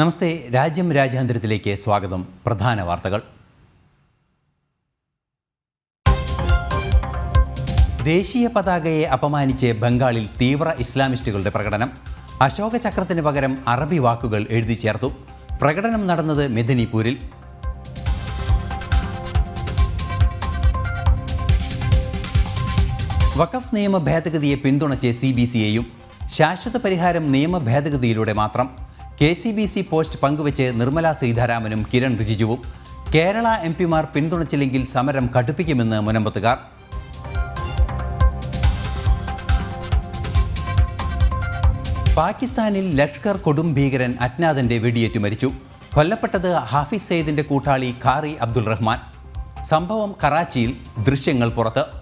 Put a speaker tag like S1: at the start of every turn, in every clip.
S1: നമസ്തേ രാജ്യം രാജ്യാന്തരത്തിലേക്ക് സ്വാഗതം. പ്രധാന വാർത്തകൾ. ദേശീയ പതാകയെ അപമാനിച്ച് ബംഗാളിൽ തീവ്ര ഇസ്ലാമിസ്റ്റുകളുടെ പ്രകടനം. അശോക ചക്രത്തിന് പകരം അറബി വാക്കുകൾ എഴുതി ചേർത്തു. പ്രകടനം നടന്നത് മെദിനിപൂരിൽ. വഖഫ് നിയമ ഭേദഗതിയെ പിന്തുണച്ച് സി ബി സി എയും. ശാശ്വത പരിഹാരം നിയമ ഭേദഗതിയിലൂടെ മാത്രം. K C B C post പങ്കുവച്ച് നിർമ്മല സീതാരാമനും കിരൺ റിജിജുവും കേരള എം പിമാർ പിന്തുണച്ചില്ലെങ്കിൽ സമരം കടുപ്പിക്കുമെന്ന് മുനമ്പത്തുകാർ. പാകിസ്ഥാനിൽ ലഷ്കർ കൊടും ഭീകരൻ അജ്ഞാതന്റെ വെടിയേറ്റു മരിച്ചു. കൊല്ലപ്പെട്ടത് ഹാഫിസ് സെയ്ദിന്റെ കൂട്ടാളി ഖാറി അബ്ദുൾ റഹ്മാൻ. സംഭവം കറാച്ചിയിൽ ദൃശ്യങ്ങൾ പുറത്ത്.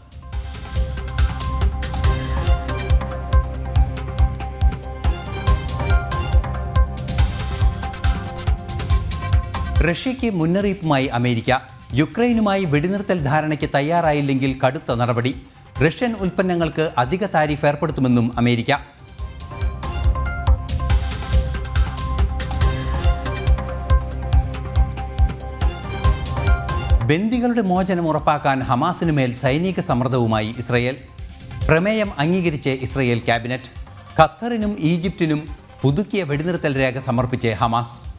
S1: റഷ്യയ്ക്ക് മുന്നറിയിപ്പുമായി അമേരിക്ക യുക്രൈനുമായി വെടിനിർത്തൽ ധാരണയ്ക്ക് തയ്യാറായില്ലെങ്കിൽ കടുത്ത നടപടി. റഷ്യൻ ഉൽപ്പന്നങ്ങൾക്ക് അധിക താരിഫ് ഏർപ്പെടുത്തുമെന്നും അമേരിക്ക. ബന്ദികളുടെ മോചനം ഉറപ്പാക്കാൻ ഹമാസിനു മേൽ സൈനിക സമ്മർദ്ദവുമായി ഇസ്രയേൽ. പ്രമേയം അംഗീകരിച്ച് ഇസ്രയേൽ ക്യാബിനറ്റ്. ഖത്തറിനും ഈജിപ്തിനും പുതുക്കിയ വെടിനിർത്തൽ രേഖ സമർപ്പിച്ച് ഹമാസ്.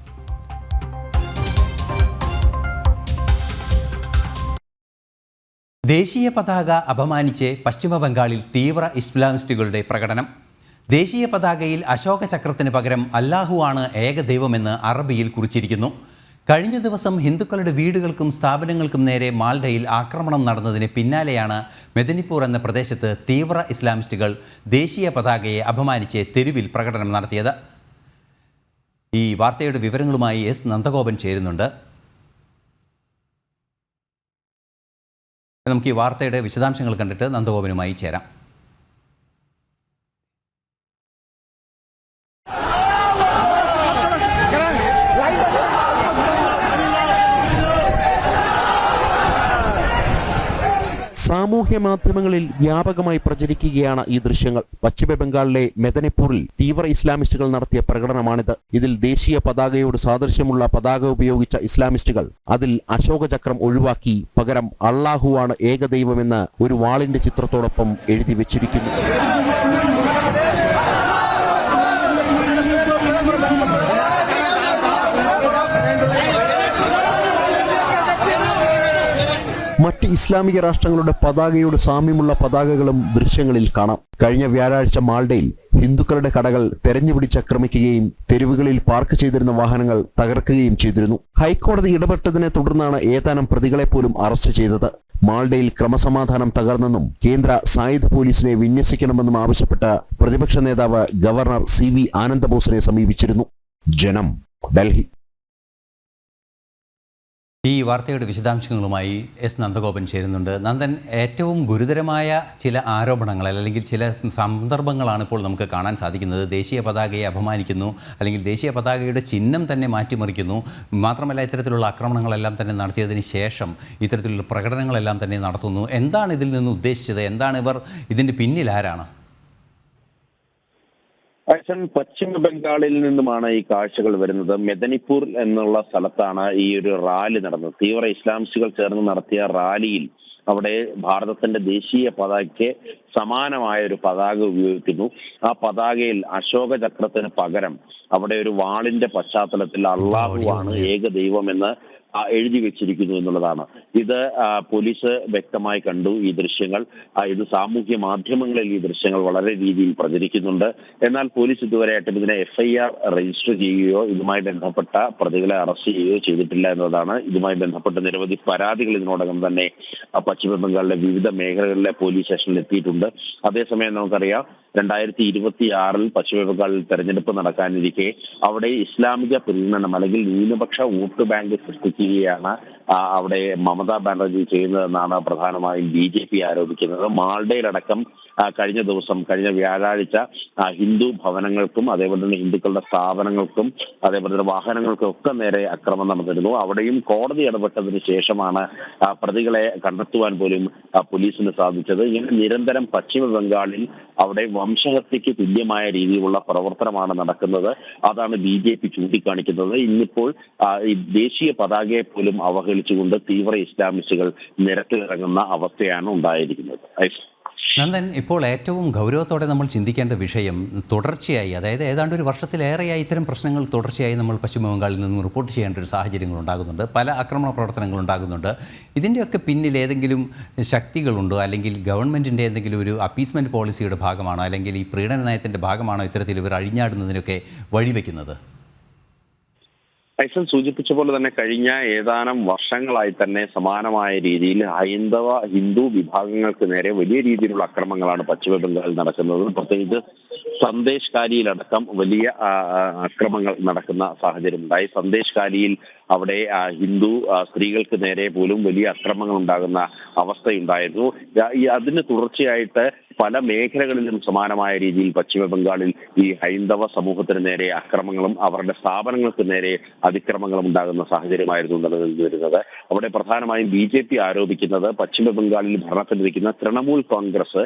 S1: ദേശീയ പതാക അപമാനിച്ച് പശ്ചിമബംഗാളിൽ തീവ്ര ഇസ്ലാമിസ്റ്റുകളുടെ പ്രകടനം. ദേശീയ പതാകയിൽ അശോക ചക്രത്തിന് പകരം അല്ലാഹു ആണ് ഏക ദൈവമെന്ന് അറബിയിൽ കുറിച്ചിരിക്കുന്നു. കഴിഞ്ഞ ദിവസം ഹിന്ദുക്കളുടെ വീടുകൾക്കും സ്ഥാപനങ്ങൾക്കും നേരെ മാൽഡയിൽ ആക്രമണം നടന്നതിന് പിന്നാലെയാണ് മെദിനിപ്പൂർ എന്ന പ്രദേശത്ത് തീവ്ര ഇസ്ലാമിസ്റ്റുകൾ ദേശീയ പതാകയെ അപമാനിച്ച് തെരുവിൽ പ്രകടനം നടത്തിയത്. ഈ വാർത്തയുടെ വിവരങ്ങളുമായി എസ്. നന്ദഗോപൻ ചേരുന്നുണ്ട്. നമുക്ക് ഈ വാർത്തയുടെ വിശദാംശങ്ങൾ കണ്ടിട്ട് നന്ദഗോപനുമായി ചേരാം.
S2: സാമൂഹ്യ മാധ്യമങ്ങളിൽ വ്യാപകമായി പ്രചരിക്കുകയാണ് ഈ ദൃശ്യങ്ങൾ. പശ്ചിമ ബംഗാളിലെ മെദനിപ്പൂരിൽ തീവ്ര ഇസ്ലാമിസ്റ്റുകൾ നടത്തിയ പ്രകടനമാണിത്. ഇതിൽ ദേശീയ പതാകയോട് സാദൃശ്യമുള്ള പതാക ഉപയോഗിച്ച ഇസ്ലാമിസ്റ്റുകൾ അതിൽ അശോക ചക്രം ഒഴിവാക്കി പകരം അള്ളാഹുവാണ് ഏകദൈവമെന്ന് ഒരു വാളിന്റെ ചിത്രത്തോടൊപ്പം എഴുതി വെച്ചിരിക്കുന്നു. മറ്റ് ഇസ്ലാമിക രാഷ്ട്രങ്ങളുടെ പതാകയോട് സാമ്യമുള്ള പതാകകളും ദൃശ്യങ്ങളിൽ കാണാം. കഴിഞ്ഞ വ്യാഴാഴ്ച മാൾഡയിൽ ഹിന്ദുക്കളുടെ കടകൾ തെരഞ്ഞുപിടിച്ച് ആക്രമിക്കുകയും തെരുവുകളിൽ പാർക്ക് ചെയ്തിരുന്ന വാഹനങ്ങൾ തകർക്കുകയും ചെയ്തിരുന്നു. ഹൈക്കോടതി ഇടപെട്ടതിനെ തുടർന്നാണ് ഏതാനും പ്രതികളെ പോലും അറസ്റ്റ് ചെയ്തത്. മാൾഡയിൽ ക്രമസമാധാനം തകർന്നെന്നും കേന്ദ്ര സായുധ പോലീസിനെ വിന്യസിക്കണമെന്നും ആവശ്യപ്പെട്ട് പ്രതിപക്ഷ നേതാവ് ഗവർണർ സി വി ആനന്ദബോസിനെ സമീപിച്ചിരുന്നു. ജനം ഡൽഹി.
S1: ഈ വാർത്തയുടെ വിശദാംശങ്ങളുമായി എസ് നന്ദഗോപൻ ചേരുന്നുണ്ട്. നന്ദൻ ഏറ്റവും ഗുരുതരമായ ചില ആരോപണങ്ങൾ അല്ലെങ്കിൽ ചില സന്ദർഭങ്ങളാണ് ഇപ്പോൾ നമുക്ക് കാണാൻ സാധിക്കുന്നത്. ദേശീയ പതാകയെ അപമാനിക്കുന്നു അല്ലെങ്കിൽ ദേശീയ പതാകയുടെ ചിഹ്നം തന്നെ മാറ്റിമറിക്കുന്നു. മാത്രമല്ല ഇത്തരത്തിലുള്ള ആക്രമണങ്ങളെല്ലാം തന്നെ നടത്തിയതിന് ശേഷം ഇത്തരത്തിലുള്ള പ്രകടനങ്ങളെല്ലാം തന്നെ നടത്തുന്നു. എന്താണ് ഇതിൽ നിന്ന് ഉദ്ദേശിച്ചത്? എന്താണ് ഇവർ ഇതിന്റെ പിന്നിൽ ആരാണ്?
S3: അച്ഛൻ പശ്ചിമ ബംഗാളിൽ നിന്നുമാണ് ഈ കാഴ്ചകൾ വരുന്നത്. മെദനിപ്പൂർ എന്നുള്ള സ്ഥലത്താണ് ഈ ഒരു റാലി നടന്നത്. തീവ്ര ഇസ്ലാമിസ്റ്റുകൾ ചേർന്ന് നടത്തിയ റാലിയിൽ അവിടെ ഭാരതത്തിന്റെ ദേശീയ പതാകയ്ക്ക് സമാനമായ ഒരു പതാക ഉപയോഗിക്കുന്നു. ആ പതാകയിൽ അശോക ചക്രത്തിന് പകരം അവിടെ ഒരു വാളിന്റെ പശ്ചാത്തലത്തിൽ അള്ളാഹുവാണ് ഏക ദൈവമെന്ന് എഴുതി വെച്ചിരിക്കുന്നു എന്നുള്ളതാണ്. ഇത് പോലീസ് വ്യക്തമായി കണ്ടു ഈ ദൃശ്യങ്ങൾ. ഇത് സാമൂഹ്യ മാധ്യമങ്ങളിൽ ഈ ദൃശ്യങ്ങൾ വളരെ രീതിയിൽ പ്രചരിക്കുന്നുണ്ട്. എന്നാൽ പോലീസ് ഇതുവരെയായിട്ടും ഇതിനെ എഫ്ഐആർ രജിസ്റ്റർ ചെയ്യുകയോ ഇതുമായി ബന്ധപ്പെട്ട പ്രതികളെ അറസ്റ്റ് ചെയ്യുകയോ ചെയ്തിട്ടില്ല എന്നതാണ്. ഇതുമായി ബന്ധപ്പെട്ട നിരവധി പരാതികൾ ഇതിനോടകം തന്നെ പശ്ചിമ ബംഗാളിലെ വിവിധ മേഖലകളിലെ പോലീസ് സ്റ്റേഷനിൽ എത്തിയിട്ടുണ്ട്. അതേസമയം നമുക്കറിയാം രണ്ടായിരത്തി ഇരുപത്തി ആറിൽ പശ്ചിമ ബംഗാളിൽ തെരഞ്ഞെടുപ്പ് നടക്കാനിരിക്കെ അവിടെ ഇസ്ലാമിക പ്രീണനം അല്ലെങ്കിൽ ന്യൂനപക്ഷ വോട്ട് ബാങ്ക് ആ, അവിടെ മമതാ ബാനർജി ചെയ്യുന്നതെന്നാണ് പ്രധാനമായും ബി ജെ പി ആരോപിക്കുന്നത്. മാൾഡയിലടക്കം കഴിഞ്ഞ ദിവസം കഴിഞ്ഞ വ്യാഴാഴ്ച ഹിന്ദു ഭവനങ്ങൾക്കും അതേപോലെ തന്നെ ഹിന്ദുക്കളുടെ സ്ഥാപനങ്ങൾക്കും അതേപോലെ തന്നെ വാഹനങ്ങൾക്കും ഒക്കെ നേരെ അക്രമം നടന്നിരുന്നു. അവിടെയും കോടതി ഇടപെട്ടതിന് ശേഷമാണ് പ്രതികളെ കണ്ടെത്തുവാൻ പോലും പോലീസിന് സാധിച്ചത്. ഇങ്ങനെ നിരന്തരം പശ്ചിമ ബംഗാളിൽ അവിടെ വംശഹത്യക്ക് തുല്യമായ രീതിയിലുള്ള പ്രവർത്തനമാണ് നടക്കുന്നത്. അതാണ് ബി ജെ പി ചൂണ്ടിക്കാണിക്കുന്നത്. ഇന്നിപ്പോൾ ദേശീയ പതാകയെ പോലും അവഹേളിച്ചുകൊണ്ട് തീവ്ര ഇസ്ലാമിസ്റ്റുകൾ നിരത്തിലിറങ്ങുന്ന അവസ്ഥയാണ് ഉണ്ടായിരിക്കുന്നത്.
S1: നന്ദൻ ഇപ്പോൾ ഏറ്റവും ഗൗരവത്തോടെ നമ്മൾ ചിന്തിക്കേണ്ട വിഷയം തുടർച്ചയായി അതായത് ഏതാണ്ട് ഒരു വർഷത്തിലേറെയായി ഇത്തരം പ്രശ്നങ്ങൾ തുടർച്ചയായി നമ്മൾ പശ്ചിമ ബംഗാളിൽ നിന്നും റിപ്പോർട്ട് ചെയ്യേണ്ട ഒരു സാഹചര്യങ്ങൾ ഉണ്ടാകുന്നുണ്ട്. പല ആക്രമണ പ്രവർത്തനങ്ങൾ ഉണ്ടാകുന്നുണ്ട്. ഇതിന്റെയൊക്കെ പിന്നിൽ ഏതെങ്കിലും ശക്തികളുണ്ടോ? അല്ലെങ്കിൽ ഗവൺമെന്റിന്റെ എന്തെങ്കിലും ഒരു അപ്പീസ്മെന്റ് പോളിസിയുടെ ഭാഗമാണോ? അല്ലെങ്കിൽ ഈ പ്രീണന നയത്തിന്റെ ഭാഗമാണോ ഇത്തരത്തിൽ ഇവർ അഴിഞ്ഞാടുന്നതിനൊക്കെ വഴിവെക്കുന്നത്?
S3: ഐസൻ സൂചിപ്പിച്ച പോലെ തന്നെ കഴിഞ്ഞ ഏതാനും വർഷങ്ങളായി തന്നെ സമാനമായ രീതിയിൽ ഹൈന്ദവ ഹിന്ദു വിഭാഗങ്ങൾക്ക് നേരെ വലിയ രീതിയിലുള്ള അക്രമങ്ങളാണ് പശ്ചിമബംഗാളിൽ നടക്കുന്നത്. പ്രത്യേകിച്ച് സന്ദേശ് കാലിയിലടക്കം വലിയ അക്രമങ്ങൾ നടക്കുന്ന സാഹചര്യം ഉണ്ടായി സന്ദേശ് കാലിയിൽ അവിടെ ഹിന്ദു സ്ത്രീകൾക്ക് നേരെ പോലും വലിയ അക്രമങ്ങൾ ഉണ്ടാകുന്ന അവസ്ഥയുണ്ടായിരുന്നു അതിന് തുടർച്ചയായിട്ട് പല മേഖലകളിലും സമാനമായ രീതിയിൽ പശ്ചിമ ബംഗാളിൽ ഈ ഹൈന്ദവ സമൂഹത്തിന് നേരെ അക്രമങ്ങളും അവരുടെ സ്ഥാപനങ്ങൾക്ക് നേരെ അതിക്രമങ്ങളും ഉണ്ടാകുന്ന സാഹചര്യമായിരുന്നു നിലനിന്ന് വരുന്നത്. അവിടെ പ്രധാനമായും ബി ജെ പി ആരോപിക്കുന്നത് പശ്ചിമ ബംഗാളിൽ ഭരണത്തിലിരിക്കുന്ന തൃണമൂൽ കോൺഗ്രസ്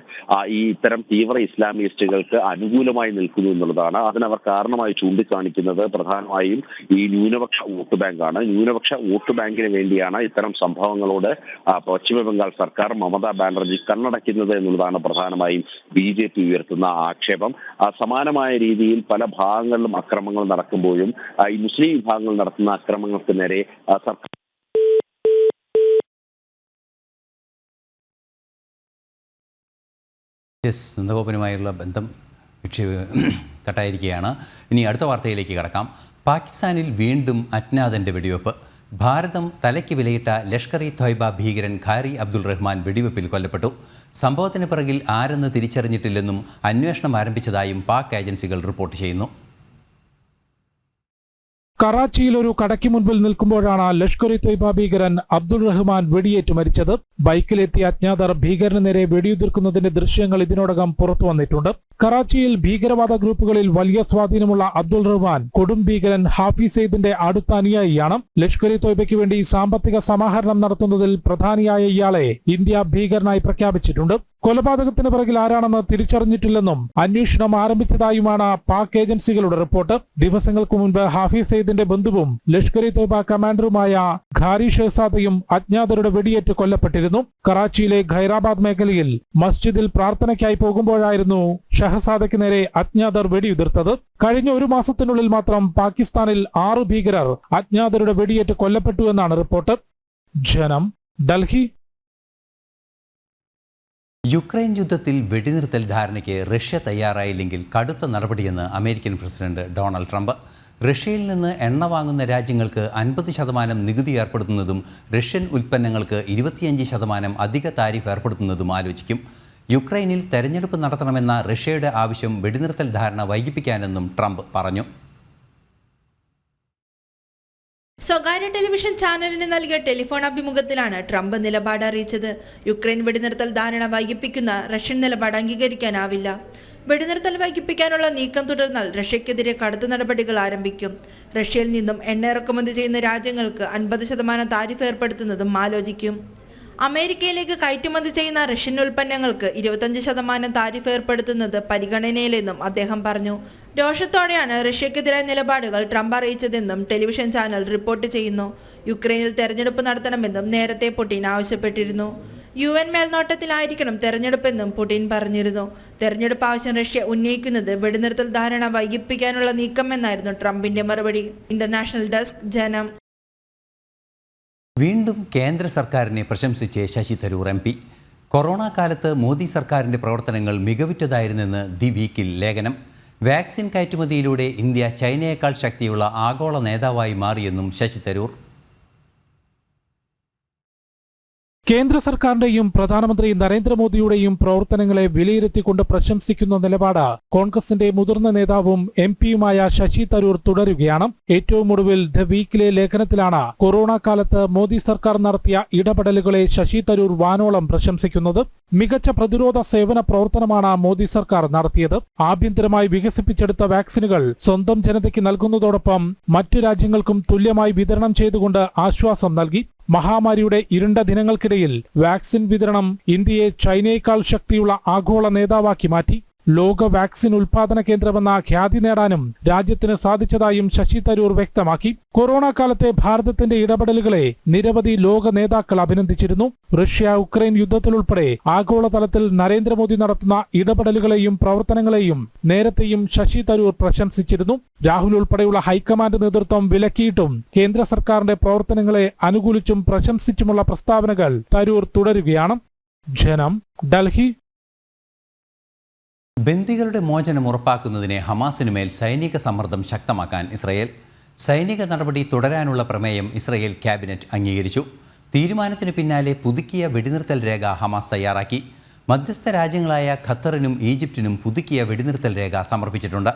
S3: ഈ ഇത്തരം തീവ്ര ഇസ്ലാമിസ്റ്റുകൾക്ക് അനുകൂലമായി നിൽക്കുന്നു എന്നുള്ളതാണ്. അതിനവർ കാരണമായി ചൂണ്ടിക്കാണിക്കുന്നത് പ്രധാനമായും ഈ ന്യൂനപക്ഷ വോട്ട് ബാങ്കാണ്. ന്യൂനപക്ഷ വോട്ട് ബാങ്കിന് വേണ്ടിയാണ് ഇത്തരം സംഭവങ്ങളോട് പശ്ചിമ ബംഗാൾ സർക്കാർ മമതാ ബാനർജി കണ്ണടയ്ക്കുന്നത് എന്നുള്ളതാണ് പ്രധാനമായും ബി ജെ പി ഉയർത്തുന്ന ആക്ഷേപം. സമാനമായ രീതിയിൽ പല ഭാഗങ്ങളിലും അക്രമങ്ങൾ നടക്കുമ്പോഴും ഈ മുസ്ലിം വിഭാഗങ്ങൾ നടത്തുന്ന അക്രമങ്ങൾക്ക് നേരെ സർക്കാർ
S1: എസ് നന്ദഗോപനുമായുള്ള ബന്ധം വിക്ഷേപ കട്ടായിരിക്കുകയാണ് ഇനി അടുത്ത വാർത്തയിലേക്ക് കടക്കാം. പാകിസ്ഥാനിൽ വീണ്ടും അജ്ഞാതന്റെ വെടിവെപ്പ്. ഭാരതം തലയ്ക്ക് വിലയിട്ട ലഷ്കർ ഇ ത്വയ്ബ ഭീകരൻ ഖാരി അബ്ദുൾ റഹ്മാൻ വെടിവെപ്പിൽ കൊല്ലപ്പെട്ടു. സംഭവത്തിന് പിറകിൽ ആരെന്ന് തിരിച്ചറിഞ്ഞിട്ടില്ലെന്നും അന്വേഷണം ആരംഭിച്ചതായും പാക് ഏജൻസികൾ റിപ്പോർട്ട് ചെയ്യുന്നു.
S4: കറാച്ചിയിൽ ഒരു കടയ്ക്ക് മുൻപിൽ നിൽക്കുമ്പോഴാണ് ലഷ്കർ ഇ തൊയ്ബ ഭീകരൻ അബ്ദുൾ റഹ്മാൻ വെടിയേറ്റ് മരിച്ചത്. ബൈക്കിലെത്തിയ അജ്ഞാതർ ഭീകരന് നേരെ വെടിയുതിർക്കുന്നതിന്റെ ദൃശ്യങ്ങൾ ഇതിനോടകം പുറത്തു വന്നിട്ടുണ്ട്. കറാച്ചിയിൽ ഭീകരവാദ ഗ്രൂപ്പുകളിൽ വലിയ സ്വാധീനമുള്ള അബ്ദുൾ റഹ്മാൻ കൊടും ഭീകരൻ ഹാഫിസ് സെയ്ദിന്റെ അടുത്ത അനുയായിയാണ് ലഷ്കർ ഇ തൊയ്ബയ്ക്ക് വേണ്ടി സാമ്പത്തിക സമാഹരണം നടത്തുന്നതിൽ പ്രധാനിയായ ഇയാളെ ഇന്ത്യ ഭീകരനായി പ്രഖ്യാപിച്ചിട്ടുണ്ട്. കൊലപാതകത്തിന് പിറകിൽ ആരാണെന്ന് തിരിച്ചറിഞ്ഞിട്ടില്ലെന്നും അന്വേഷണം ആരംഭിച്ചതായുമാണ് പാക് ഏജൻസികളുടെ റിപ്പോർട്ട്. ദിവസങ്ങൾക്ക് മുൻപ് ഹാഫിസ് സെയ്ദിന്റെ ബന്ധുവും ലഷ്കർ ഇ തോബ കമാൻഡറുമായ ഖാരി ഷെഹസാദയും അജ്ഞാതരുടെ വെടിയേറ്റ് കൊല്ലപ്പെട്ടിരുന്നു. കറാച്ചിയിലെ ഖൈറാബാദ് മേഖലയിൽ മസ്ജിദിൽ പ്രാർത്ഥനയ്ക്കായി പോകുമ്പോഴായിരുന്നു ഷഹസാദയ്ക്ക് നേരെ അജ്ഞാതർ വെടിയുതിർത്തത്. കഴിഞ്ഞ ഒരു മാസത്തിനുള്ളിൽ മാത്രം പാകിസ്ഥാനിൽ ആറ് ഭീകരർ അജ്ഞാതരുടെ വെടിയേറ്റ് കൊല്ലപ്പെട്ടു എന്നാണ് റിപ്പോർട്ട്. ജനം ഡൽഹി
S1: യുക്രൈൻ യുദ്ധത്തിൽ വെടിനിർത്തൽ ധാരണയ്ക്ക് റഷ്യ തയ്യാറായില്ലെങ്കിൽ കടുത്ത നടപടിയെന്ന് അമേരിക്കൻ പ്രസിഡന്റ് ഡൊണാൾഡ് ട്രംപ്. റഷ്യയിൽ നിന്ന് എണ്ണ വാങ്ങുന്ന രാജ്യങ്ങൾക്ക് അൻപത് ശതമാനം നികുതി ഏർപ്പെടുത്തുന്നതും റഷ്യൻ ഉൽപ്പന്നങ്ങൾക്ക് ഇരുപത്തിയഞ്ച് ശതമാനം അധിക താരിഫ് ഏർപ്പെടുത്തുന്നതും ആലോചിക്കും. യുക്രൈനിൽ തെരഞ്ഞെടുപ്പ് നടത്തണമെന്ന റഷ്യയുടെ ആവശ്യം വെടിനിർത്തൽ ധാരണ വൈകിപ്പിക്കാനെന്നും ട്രംപ് പറഞ്ഞു.
S5: സ്വകാര്യ ടെലിവിഷൻ ചാനലിന് നൽകിയ ടെലിഫോൺ അഭിമുഖത്തിലാണ് ട്രംപ് നിലപാട് അറിയിച്ചത്. യുക്രൈൻ വെടിനിർത്തൽ ധാരണ വൈകിപ്പിക്കുന്ന റഷ്യൻ നിലപാട് അംഗീകരിക്കാനാവില്ല. വെടിനിർത്തൽ വൈകിപ്പിക്കാനുള്ള നീക്കം തുടർന്നാൽ റഷ്യക്കെതിരെ കടുത്ത നടപടികൾ ആരംഭിക്കും. റഷ്യയിൽ നിന്നും എണ്ണ ഇറക്കുമതി ചെയ്യുന്ന രാജ്യങ്ങൾക്ക് അൻപത് ശതമാനം താരിഫ് ഏർപ്പെടുത്തുന്നതും ആലോചിക്കും. അമേരിക്കയിലേക്ക് കയറ്റുമതി ചെയ്യുന്ന റഷ്യൻ ഉൽപ്പന്നങ്ങൾക്ക് ഇരുപത്തഞ്ച് ശതമാനം താരിഫ് ഏർപ്പെടുത്തുന്നത് പരിഗണനയിലെന്നും അദ്ദേഹം പറഞ്ഞു. രോഷത്തോടെയാണ് റഷ്യക്കെതിരായ നിലപാടുകൾ ട്രംപ് അറിയിച്ചതെന്നും ടെലിവിഷൻ ചാനൽ റിപ്പോർട്ട് ചെയ്യുന്നു. യുക്രൈനിൽ തെരഞ്ഞെടുപ്പ് നടത്തണമെന്നും നേരത്തെ പുടിൻ ആവശ്യപ്പെട്ടിരുന്നു. യു എൻ മേൽനോട്ടത്തിലായിരിക്കണം തെരഞ്ഞെടുപ്പെന്നും പുടിൻ പറഞ്ഞിരുന്നു. തെരഞ്ഞെടുപ്പ് ആവശ്യം റഷ്യ ഉന്നയിക്കുന്നത് വെടിനിർത്തൽ ധാരണ വൈകിപ്പിക്കാനുള്ള നീക്കമെന്നായിരുന്നു ട്രംപിന്റെ മറുപടി. ഇന്റർനാഷണൽ ഡെസ്ക് ജനം.
S1: വീണ്ടും കേന്ദ്ര സർക്കാരിനെ പ്രശംസിച്ച് Shashi Tharoor M P. Corona കാലത്ത് മോദി സർക്കാരിന്റെ പ്രവർത്തനങ്ങൾ മികവുറ്റതായിരുന്നെന്ന് ദി വീക്കിൽ ലേഖനം. വാക്സിൻ കയറ്റുമതിയിലൂടെ ഇന്ത്യ ചൈനയേക്കാൾ ശക്തിയുള്ള ആഗോള നേതാവായി മാറിയെന്നും ശശി തരൂർ
S4: കേന്ദ്ര സർക്കാരിന്റെയും പ്രധാനമന്ത്രി നരേന്ദ്രമോദിയുടെയും പ്രവർത്തനങ്ങളെ വിലയിരുത്തിക്കൊണ്ട് പ്രശംസിക്കുന്ന നിലപാട് കോൺഗ്രസിന്റെ മുതിർന്ന നേതാവും എം പിയുമായ ശശി തരൂർ തുടരുകയാണ്. ഏറ്റവും ഒടുവിൽ ദ വീക്കിലെ ലേഖനത്തിലാണ് കൊറോണ കാലത്ത് മോദി സർക്കാർ നടത്തിയ ഇടപെടലുകളെ ശശി തരൂർ വാനോളം പ്രശംസിക്കുന്നത്. മികച്ച പ്രതിരോധ സേവന പ്രവർത്തനമാണ് മോദി സർക്കാർ നടത്തിയത്. ആഭ്യന്തരമായി വികസിപ്പിച്ചെടുത്ത വാക്സിനുകൾ സ്വന്തം ജനതയ്ക്ക് നൽകുന്നതോടൊപ്പം മറ്റു രാജ്യങ്ങൾക്കും തുല്യമായി വിതരണം ചെയ്തുകൊണ്ട് ആശ്വാസം നൽകി. മഹാമാരിയുടെ ഇരുണ്ട ദിനങ്ങൾക്കിടയിൽ വാക്സിൻ വിതരണം ഇന്ത്യയെ ചൈനയേക്കാൾ ശക്തിയുള്ള ആഗോള നേതാവാക്കി മാറ്റി. ലോക വാക്സിൻ ഉൽപാദന കേന്ദ്രമെന്ന ഖ്യാതി നേടാനും രാജ്യത്തിന് സാധിച്ചതായും ശശി തരൂർ വ്യക്തമാക്കി. കൊറോണ കാലത്തെ ഭാരതത്തിന്റെ ഇടപെടലുകളെ നിരവധി ലോക നേതാക്കൾ അഭിനന്ദിച്ചിരുന്നു. റഷ്യ ഉക്രൈൻ യുദ്ധത്തിലുൾപ്പെടെ ആഗോളതലത്തിൽ നരേന്ദ്രമോദി നടത്തുന്ന ഇടപെടലുകളെയും പ്രവർത്തനങ്ങളെയും നേരത്തെയും ശശി തരൂർ പ്രശംസിച്ചിരുന്നു. രാഹുൽ ഉൾപ്പെടെയുള്ള ഹൈക്കമാൻഡ് നേതൃത്വം വിലക്കിയിട്ടും കേന്ദ്ര സർക്കാരിന്റെ പ്രവർത്തനങ്ങളെ അനുകൂലിച്ചും പ്രശംസിച്ചുമുള്ള പ്രസ്താവനകൾ തരൂർ തുടരുകയാണ്. ജനം ഡൽഹി
S1: ബന്ദികളുടെ മോചനം ഉറപ്പാക്കുന്നതിന് ഹമാസിനുമേൽ സൈനിക സമ്മർദ്ദം ശക്തമാക്കാൻ ഇസ്രയേൽ സൈനിക നടപടി തുടരാനുള്ള പ്രമേയം ഇസ്രയേൽ ക്യാബിനറ്റ് അംഗീകരിച്ചു. തീരുമാനത്തിന് പിന്നാലെ പുതുക്കിയ വെടിനിർത്തൽ രേഖ ഹമാസ് തയ്യാറാക്കി. മധ്യസ്ഥ രാജ്യങ്ങളായ ഖത്തറിനും ഈജിപ്റ്റിനും പുതുക്കിയ വെടിനിർത്തൽ രേഖ സമർപ്പിച്ചിട്ടുണ്ട്.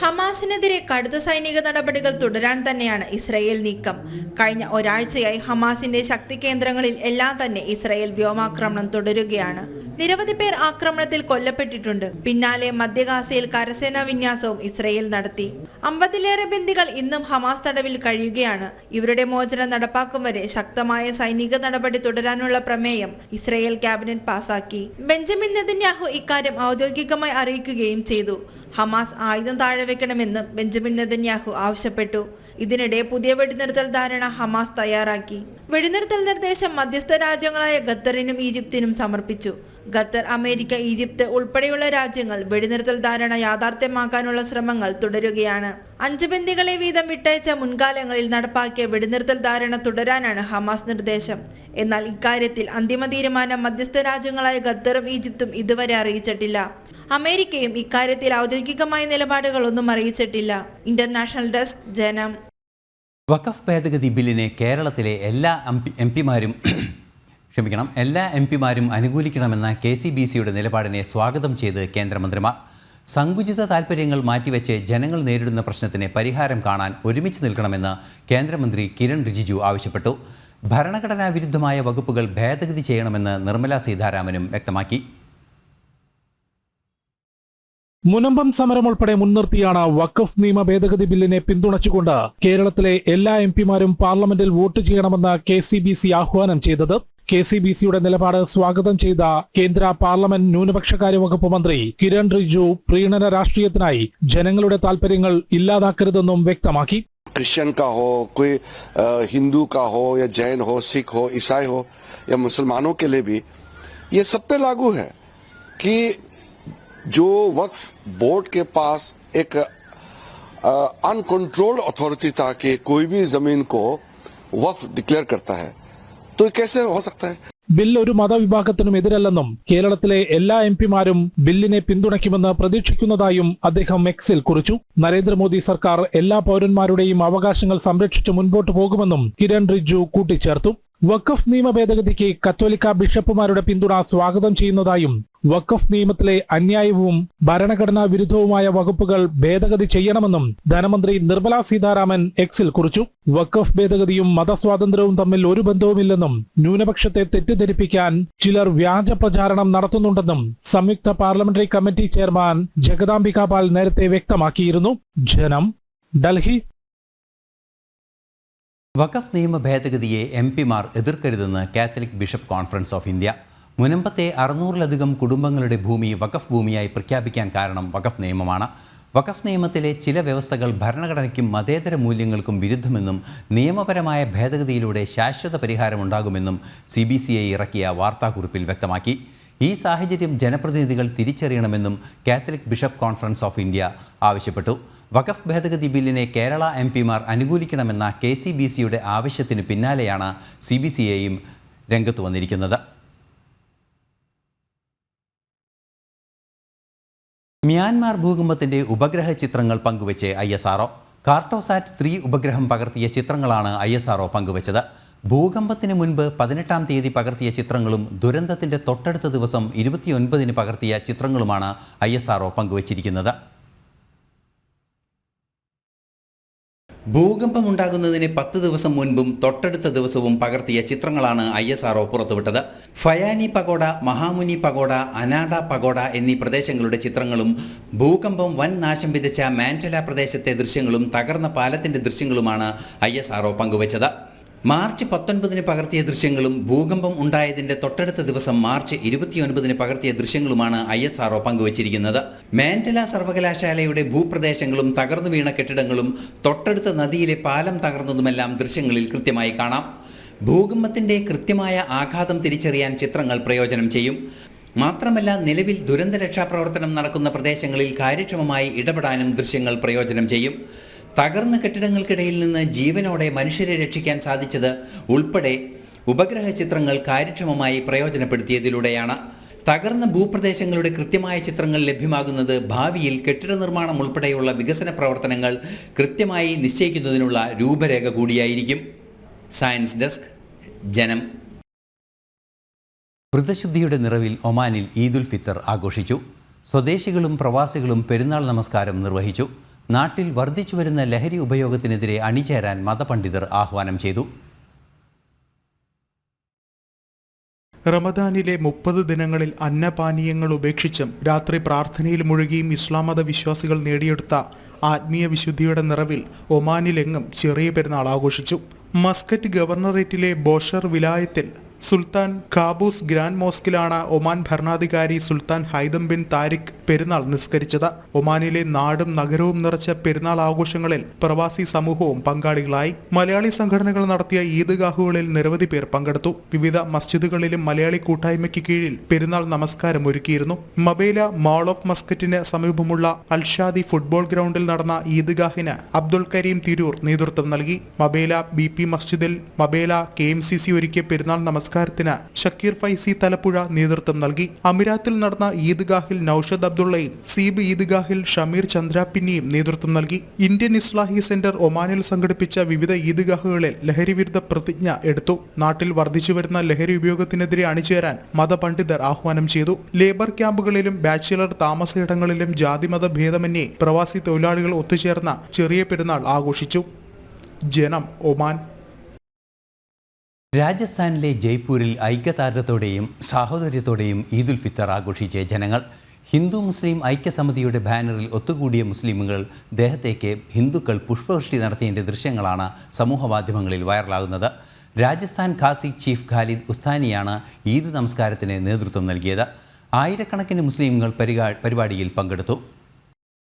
S5: ഹമാസിനെതിരെ കടുത്ത സൈനിക നടപടികൾ തുടരാൻ തന്നെയാണ് ഇസ്രയേൽ നീക്കം. കഴിഞ്ഞ ഒരാഴ്ചയായി ഹമാസിന്റെ ശക്തി കേന്ദ്രങ്ങളിൽ എല്ലാം തന്നെ ഇസ്രയേൽ വ്യോമാക്രമണം തുടരുകയാണ്. നിരവധി പേർ ആക്രമണത്തിൽ കൊല്ലപ്പെട്ടിട്ടുണ്ട്. പിന്നാലെ മധ്യഗാസയിൽ കരസേനാ വിന്യാസവും ഇസ്രയേൽ നടത്തി. അമ്പതിലേറെ ബന്ദികൾ ഇന്നും ഹമാസ് തടവിൽ കഴിയുകയാണ്. ഇവരുടെ മോചനം നടപ്പാക്കും വരെ ശക്തമായ സൈനിക നടപടി തുടരാനുള്ള പ്രമേയം ഇസ്രയേൽ ക്യാബിനറ്റ് പാസാക്കി. ബെഞ്ചമിൻ നെതന്യാഹു ഇക്കാര്യം ഔദ്യോഗികമായി അറിയിക്കുകയും ചെയ്തു. ഹമാസ് ആയുധം താഴെ വെക്കണമെന്ന് ബെഞ്ചമിൻ നെതന്യാഹു ആവശ്യപ്പെട്ടു. ഇതിനിടെ പുതിയ വെടിനിർത്തൽ ധാരണ ഹമാസ് തയ്യാറാക്കി. വെടിനിർത്തൽ നിർദ്ദേശം മധ്യസ്ഥ രാജ്യങ്ങളായ ഖത്തറിനും ഈജിപ്തിനും സമർപ്പിച്ചു. ഖത്തർ അമേരിക്ക ഈജിപ്ത് ഉൾപ്പെടെയുള്ള രാജ്യങ്ങൾ വെടിനിർത്തൽ ധാരണ യാഥാർത്ഥ്യമാക്കാനുള്ള ശ്രമങ്ങൾ തുടരുകയാണ്. അഞ്ച് ബന്ദികളെ വീതം വിട്ടയച്ച മുൻകാലങ്ങളിൽ നടപ്പാക്കിയ വെടിനിർത്തൽ ധാരണ തുടരാനാണ് ഹമാസ് നിർദ്ദേശം. എന്നാൽ ഇക്കാര്യത്തിൽ അന്തിമ തീരുമാനം മധ്യസ്ഥ രാജ്യങ്ങളായ ഖത്തറും ഈജിപ്തും ഇതുവരെ അറിയിച്ചിട്ടില്ല. അമേരിക്കയും ഇക്കാര്യത്തിൽ ഔദ്യോഗികമായ നിലപാടുകളൊന്നും അറിയിച്ചിട്ടില്ല. ഇന്റർനാഷണൽ ഡെസ്ക് ജനം.
S1: വഖഫ് ഭേദഗതി ബില്ലിനെ കേരളത്തിലെ എല്ലാ എം പിമാരും ക്ഷമിക്കണം എല്ലാ എം പിമാരും അനുകൂലിക്കണമെന്ന കെ സി ബി സിയുടെ നിലപാടിനെ സ്വാഗതം ചെയ്ത് കേന്ദ്രമന്ത്രിമാർ. സങ്കുചിത താൽപ്പര്യങ്ങൾ മാറ്റിവെച്ച് ജനങ്ങൾ നേരിടുന്ന പ്രശ്നത്തിന് പരിഹാരം കാണാൻ ഒരുമിച്ച് നിൽക്കണമെന്ന് കേന്ദ്രമന്ത്രി കിരൺ റിജിജു ആവശ്യപ്പെട്ടു. ഭരണഘടനാ വിരുദ്ധമായ വകുപ്പുകൾ ഭേദഗതി ചെയ്യണമെന്ന് നിർമ്മലാ സീതാരാമനും വ്യക്തമാക്കി.
S4: മുനമ്പം സമരം ഉൾപ്പെടെ മുൻനിർത്തിയാണ് വഖഫ് നിയമ ഭേദഗതി ബില്ലിനെ പിന്തുണച്ചുകൊണ്ട് കേരളത്തിലെ എല്ലാ എം പിമാരും പാർലമെന്റിൽ വോട്ട് ചെയ്യണമെന്ന് കെ സി ബി സി ആഹ്വാനം ചെയ്തത് കെ സി ബി സിയുടെ നിലപാട് സ്വാഗതം ചെയ്ത കേന്ദ്ര പാർലമെന്റ് ന്യൂനപക്ഷകാര്യ വകുപ്പ് മന്ത്രി കിരൺ റിജു പ്രീണന രാഷ്ട്രീയത്തിനായി ജനങ്ങളുടെ താൽപര്യങ്ങൾ ഇല്ലാതാക്കരുതെന്നും വ്യക്തമാക്കി
S6: क्रिश्चियन का हो कोई अ, हिंदू का हो या जैन हो सिख हो ईसाई हो या मुसलमानों के लिए भी ये सब पे लागू है कि जो वक्फ बोर्ड के पास एक अनकंट्रोल्ड अथॉरिटी था कि कोई भी जमीन को वक्फ डिक्लेयर करता है तो ये कैसे हो सकता है
S4: ബിൽ ഒരു മതവിഭാഗത്തിനും എതിരല്ലെന്നും കേരളത്തിലെ എല്ലാ എം പിമാരും ബില്ലിനെ പിന്തുണയ്ക്കുമെന്ന് പ്രതീക്ഷിക്കുന്നതായും അദ്ദേഹം എക്സിൽ കുറിച്ചു നരേന്ദ്രമോദി സർക്കാർ എല്ലാ പൗരന്മാരുടെയും അവകാശങ്ങൾ സംരക്ഷിച്ച് മുൻപോട്ട് പോകുമെന്നും കിരൺ റിജു കൂട്ടിച്ചേർത്തു വഖഫ് നിയമ ഭേദഗതിക്ക് കത്തോലിക്ക ബിഷപ്പുമാരുടെ പിന്തുണ സ്വാഗതം ചെയ്യുന്നതായും വഖഫ് നിയമത്തിലെ അന്യായവും ഭരണഘടനാ വിരുദ്ധവുമായ വകുപ്പുകൾ ഭേദഗതി ചെയ്യണമെന്നും ധനമന്ത്രി നിർമ്മല സീതാരാമൻ എക്സിൽ കുറിച്ചു. വഖഫ് ഭേദഗതിയും മതസ്വാതന്ത്ര്യവും തമ്മിൽ ഒരു ബന്ധവുമില്ലെന്നും ന്യൂനപക്ഷത്തെ തെറ്റിദ്ധരിപ്പിക്കാൻ ചിലർ വ്യാജ പ്രചാരണം നടത്തുന്നുണ്ടെന്നും സംയുക്ത പാർലമെന്ററി കമ്മിറ്റി ചെയർമാൻ ജഗദാംബിക പാൽ നേരത്തെ വ്യക്തമാക്കിയിരുന്നു. ജനം ഡൽഹി
S1: വഖഫ് നിയമ ഭേദഗതിയെ എം പിമാർ എതിർക്കരുതെന്ന് catholic bishop conference of India. മുനമ്പത്തെ അറുന്നൂറിലധികം കുടുംബങ്ങളുടെ ഭൂമി വഖഫ് ഭൂമിയായി പ്രഖ്യാപിക്കാൻ കാരണം വഖഫ് നിയമമാണ്. വഖഫ് നിയമത്തിലെ ചില വ്യവസ്ഥകൾ ഭരണഘടനയ്ക്കും മതേതര മൂല്യങ്ങൾക്കും വിരുദ്ധമെന്നും നിയമപരമായ ഭേദഗതിയിലൂടെ ശാശ്വത പരിഹാരമുണ്ടാകുമെന്നും സി ബി സി ഐ ഇറക്കിയ വാർത്താക്കുറിപ്പിൽ വ്യക്തമാക്കി. ഈ സാഹചര്യം ജനപ്രതിനിധികൾ തിരിച്ചറിയണമെന്നും catholic bishop conference of India ആവശ്യപ്പെട്ടു. വഖഫ് ഭേദഗതി ബില്ലിനെ കേരള എം പിമാർ അനുകൂലിക്കണമെന്ന കെ സി ബി സിയുടെ ആവശ്യത്തിന് പിന്നാലെയാണ് സി ബി സി രംഗത്ത് വന്നിരിക്കുന്നത്. മ്യാൻമാർ ഭൂകമ്പത്തിന്റെ ഉപഗ്രഹ ചിത്രങ്ങൾ പങ്കുവച്ച് I S R O Cartosat three ഉപഗ്രഹം പകർത്തിയ ചിത്രങ്ങളാണ് ഐ എസ് ആർഒ പങ്കുവച്ചത്. ഭൂകമ്പത്തിന് മുൻപ് പതിനെട്ടാം തീയതി പകർത്തിയ ചിത്രങ്ങളും ദുരന്തത്തിന്റെ തൊട്ടടുത്ത ദിവസം ഇരുപത്തിയൊൻപതിന് പകർത്തിയ ചിത്രങ്ങളുമാണ് ഐ എസ് ആർഒ പങ്കുവച്ചിരിക്കുന്നത്. ഭൂകമ്പമുണ്ടാകുന്നതിന് പത്ത് ദിവസം മുൻപും തൊട്ടടുത്ത ദിവസവും പകർത്തിയ ചിത്രങ്ങളാണ് ഐ എസ് ആർഒ പുറത്തുവിട്ടത്. Phayani pagoda Mahamuni pagoda Anada pagoda എന്നീ പ്രദേശങ്ങളുടെ ചിത്രങ്ങളും ഭൂകമ്പം വൻ നാശം വിതച്ച മാന്റല പ്രദേശത്തെ ദൃശ്യങ്ങളും തകർന്ന പാലത്തിന്റെ ദൃശ്യങ്ങളുമാണ് ഐ എസ് ആർഒ പങ്കുവച്ചത്. മാർച്ച് പത്തൊൻപതിന് പകർത്തിയ ദൃശ്യങ്ങളും ഭൂകമ്പം ഉണ്ടായതിന്റെ തൊട്ടടുത്ത ദിവസം മാർച്ച് ഇരുപത്തിയൊൻപതിന് പകർത്തിയ ദൃശ്യങ്ങളുമാണ് ഐ എസ് ആർഒ പങ്കുവച്ചിരിക്കുന്നത്. മാൻഡല സർവകലാശാലയുടെ ഭൂപ്രദേശങ്ങളും തകർന്നു വീണ കെട്ടിടങ്ങളും തൊട്ടടുത്ത നദിയിലെ പാലം തകർന്നതുമെല്ലാം ദൃശ്യങ്ങളിൽ കൃത്യമായി കാണാം. ഭൂകമ്പത്തിന്റെ കൃത്യമായ ആഘാതം തിരിച്ചറിയാൻ ചിത്രങ്ങൾ പ്രയോജനം ചെയ്യും. മാത്രമല്ല നിലവിൽ ദുരന്ത രക്ഷാപ്രവർത്തനം നടക്കുന്ന പ്രദേശങ്ങളിൽ കാര്യക്ഷമമായി ഇടപെടാനും ദൃശ്യങ്ങൾ പ്രയോജനം ചെയ്യും. തകർന്ന കെട്ടിടങ്ങൾക്കിടയിൽ നിന്ന് ജീവനോടെ മനുഷ്യരെ രക്ഷിക്കാൻ സാധിച്ചത് ഉൾപ്പെടെ ഉപഗ്രഹ ചിത്രങ്ങൾ കാര്യക്ഷമമായി പ്രയോജനപ്പെടുത്തിയതിലൂടെയാണ്. തകർന്ന ഭൂപ്രദേശങ്ങളുടെ കൃത്യമായ ചിത്രങ്ങൾ ലഭ്യമാകുന്നത് ഭാവിയിൽ കെട്ടിട നിർമ്മാണം ഉൾപ്പെടെയുള്ള വികസന പ്രവർത്തനങ്ങൾ കൃത്യമായി നിശ്ചയിക്കുന്നതിനുള്ള രൂപരേഖ കൂടിയായിരിക്കും. സയൻസ് ഡെസ്ക് ജനം. വ്രതശുദ്ധിയുടെ നിറവിൽ ഒമാനിൽ ഈദുൽ ഫിത്തർ ആഘോഷിച്ചു. സ്വദേശികളും പ്രവാസികളും പെരുന്നാൾ നമസ്കാരം നിർവഹിച്ചു. നാട്ടിൽ വർദ്ധിച്ചു വരുന്ന ലഹരി ഉപയോഗത്തിനെതിരെ അണിചേരാൻ മതപണ്ഡിതർ ആഹ്വാനം ചെയ്തു.
S7: റമദാനിലെ മുപ്പത് ദിനങ്ങളിൽ അന്നപാനീയങ്ങൾ ഉപേക്ഷിച്ചും രാത്രി പ്രാർത്ഥനയിൽ മുഴുകിയും ഇസ്ലാം മത വിശ്വാസികൾ നേടിയെടുത്ത ആത്മീയ വിശുദ്ധിയുടെ നിറവിൽ ഒമാനിലെങ്ങും ചെറിയ പെരുന്നാൾ ആഘോഷിച്ചു. മസ്കറ്റ് ഗവർണറേറ്റിലെ ബോഷർ വിലായത്തിൽ സുൽത്താൻ കാബൂസ് ഗ്രാൻഡ് മോസ്കിലാണ് ഒമാൻ ഭരണാധികാരി സുൽത്താൻ ഹൈദം ബിൻ താരിഖ് പെരുന്നാൾ നിസ്കരിച്ചത്. ഒമാനിലെ നാടും നഗരവും നിറച്ച പെരുന്നാൾ ആഘോഷങ്ങളിൽ പ്രവാസി സമൂഹവും പങ്കാളികളായി മലയാളി സംഘടനകൾ നടത്തിയ ഈദ്ഗാഹുകളിൽ നിരവധി പേർ പങ്കെടുത്തു. വിവിധ മസ്ജിദുകളിലും മലയാളി കൂട്ടായ്മയ്ക്ക് കീഴിൽ പെരുന്നാൾ നമസ്കാരം ഒരുക്കിയിരുന്നു. മബേല മാൾ ഓഫ് മസ്കറ്റിന് സമീപമുള്ള അൽഷാദി ഫുട്ബോൾ ഗ്രൗണ്ടിൽ നടന്ന ഈദ്ഗാഹിന് അബ്ദുൽ കരീം തിരൂർ നേതൃത്വം നൽകി. മബേല ബി മസ്ജിദിൽ മബേല കെ ഒരുക്കിയ പെരുന്നാൾ നമസ്കാരത്തിന് ഷക്കീർ ഫൈസി തലപ്പുഴ നേതൃത്വം നൽകി. അമിരാത്തിൽ നടന്ന ഈദ്ഗാഹിൽ നൌഷദ് അബ്ദുള്ളയും സീബ് ഈദ്ഗാഹിൽ ഷമീർ ചന്ദ്രാപിന്നിയും നേതൃത്വം നൽകി. ഇന്ത്യൻ ഇസ്ലാഹി സെന്റർ ഒമാനിൽ സംഘടിപ്പിച്ച വിവിധ ഈദ്ഗാഹുകളിൽ ലഹരി വിരുദ്ധ പ്രതിജ്ഞ എടുത്തു. നാട്ടിൽ വർദ്ധിച്ചുവരുന്ന ലഹരി ഉപയോഗത്തിനെതിരെ അണിചേരാൻ മതപണ്ഡിതർ ആഹ്വാനം ചെയ്തു. ലേബർ ക്യാമ്പുകളിലും ബാച്ചിലർ താമസയിടങ്ങളിലും ജാതിമത ഭേദമന്യേ പ്രവാസി തൊഴിലാളികൾ ഒത്തുചേർന്ന ചെറിയ പെരുന്നാൾ ആഘോഷിച്ചു. ജനം ഒമാൻ
S1: രാജസ്ഥാനിലെ ജയ്പൂരിൽ ഐക്യദാർഢ്യത്തോടെയും സാഹോദര്യത്തോടെയും ഈദുൽ ഫിത്തർ ആഘോഷിച്ച ജനങ്ങൾ ഹിന്ദു മുസ്ലിം ഐക്യസമിതിയുടെ ബാനറിൽ ഒത്തുകൂടിയ മുസ്ലിമുകൾ ദേഹത്തേക്ക് ഹിന്ദുക്കൾ പുഷ്പവൃഷ്ടി നടത്തിയതിന്റെ ദൃശ്യങ്ങളാണ് സമൂഹമാധ്യമങ്ങളിൽ വൈറലാകുന്നത്. രാജസ്ഥാൻ ഖാസി ചീഫ് ഖാലിദ് ഉസ്താനിയാണ് ഈദ് നമസ്കാരത്തിന് നേതൃത്വം നൽകിയത്. ആയിരക്കണക്കിന് മുസ്ലിമുകൾ പരിപാ- പരിപാടിയിൽ പങ്കെടുത്തു.